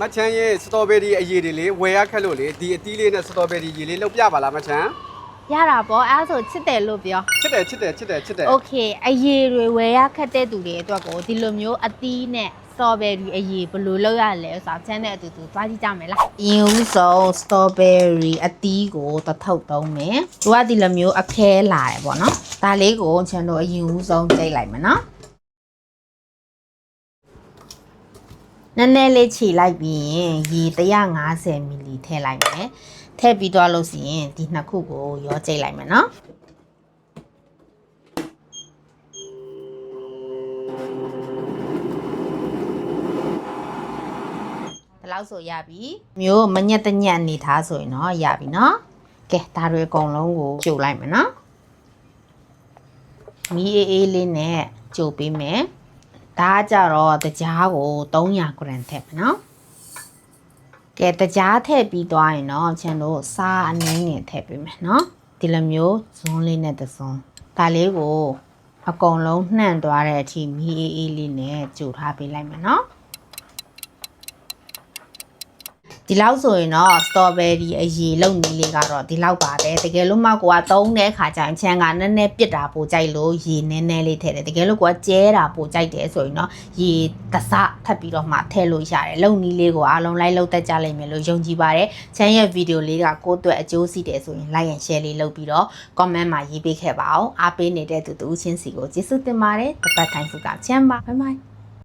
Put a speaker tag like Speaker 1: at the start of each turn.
Speaker 1: မချမ်းရဲ့စတော်ဘယ်ရီအရည်တွေလေဝယ်ရခက်လို့လေဒီအသီးလေးနဲ့စတော်ဘယ်ရီရည်လေးလောက်ပြပါလားမချမ်း
Speaker 2: ရတာပေါ့အဲ့ဒါဆိုချစ်တယ်လို့ပြော
Speaker 1: ချစ်တယ်ချစ်တယ်ချစ်တယ်ချစ်တယ်
Speaker 2: โอเคအရည်တွေဝယ်ရခက်တဲ့သူတွေအတွက်ကိုဒီလိုမျိုးအသီးနဲ့ strawberry အရည်ဘယ်လိုလုပ်ရလဲဆိုတာချမ်းတဲ့အတူတူသွားကြည့်ကြမယ်လားအရင်ဦးဆုံး strawberry အသီးကိုတစ်ထုပ်သုံးမယ်သူကဒီလိုမျိုးအခဲလာတယ်ပေါ့နော်ဒါလေးကိုချမ်းတို့အရင်ဦးဆုံးကြိတ်လိုက်မယ်နော် နည်းနည်းလေးခြေလိုက်ပြီးရင်ရေ150မီလီထည့်လိုက်မယ်ထည့်ပြီးတော့လို့ရှိရင်ဒီနှစ်ခုကိုရောကြိတ်လိုက်မယ်နော် ဒီလောက်ဆိုရပြီမျိုးမညက်တညက်အနေထားဆိုရင်တော့ရပြီเนาะကဲဒါတွေအကုန်လုံးကိုကြိုလိုက်မယ်เนาะမီးအေးအေးလေးနဲ့ကြိုပေးမယ် ဒါကြတော့တကြားကို300 gram ထည့်မယ်နော်ကဲတကြားထည့်ပြီးသွားရင်တော့ချန်တို့စားအနည်းငယ်ထည့်ပေးမယ်နော်ဒီလိုမျိုးဇွန်းလေးနဲ့တဇွန်းဒါလေးကိုအကုန်လုံးနှံ့သွားတဲ့အထိမီးအေးအေးလေးနဲ့ကြိုထားပေးလိုက်မယ်နော် ဒီလောက်ဆိုရင်တော့ strawberry အရည်လုံနီးလေးကတော့ဒီလောက်ပါပဲတကယ်လို့မှကိုကသုံးတဲ့ခါကျရင်ချမ်းကနည်းနည်းပြစ်တာပိုကြိုက်လို့ရေနည်းနည်းလေးထည့်တယ်တကယ်လို့ကိုကကျဲတာပိုကြိုက်တယ်ဆိုရင်တော့ရေတစထပ်ပြီးတော့မှထည့်လို့ရတယ်လုံနီးလေးကိုအားလုံးလိုက်လုပ်တတ်ကြလိမ့်မယ်လို့ယုံကြည်ပါတယ်ချမ်းရဲ့ဗီဒီယိုလေးကကိုယ့်အတွက်အကျိုးရှိတယ်ဆိုရင် like and share လေးလုပ်ပြီးတော့ comment မှာရေးပေးခဲ့ပါအောင်အားပေးနေတဲ့သူတူချင်းစီကိုကျေးဇူးတင်ပါတယ်တပတ်တိုင်းစုကချမ်းပါဘိုင်ဘိုင်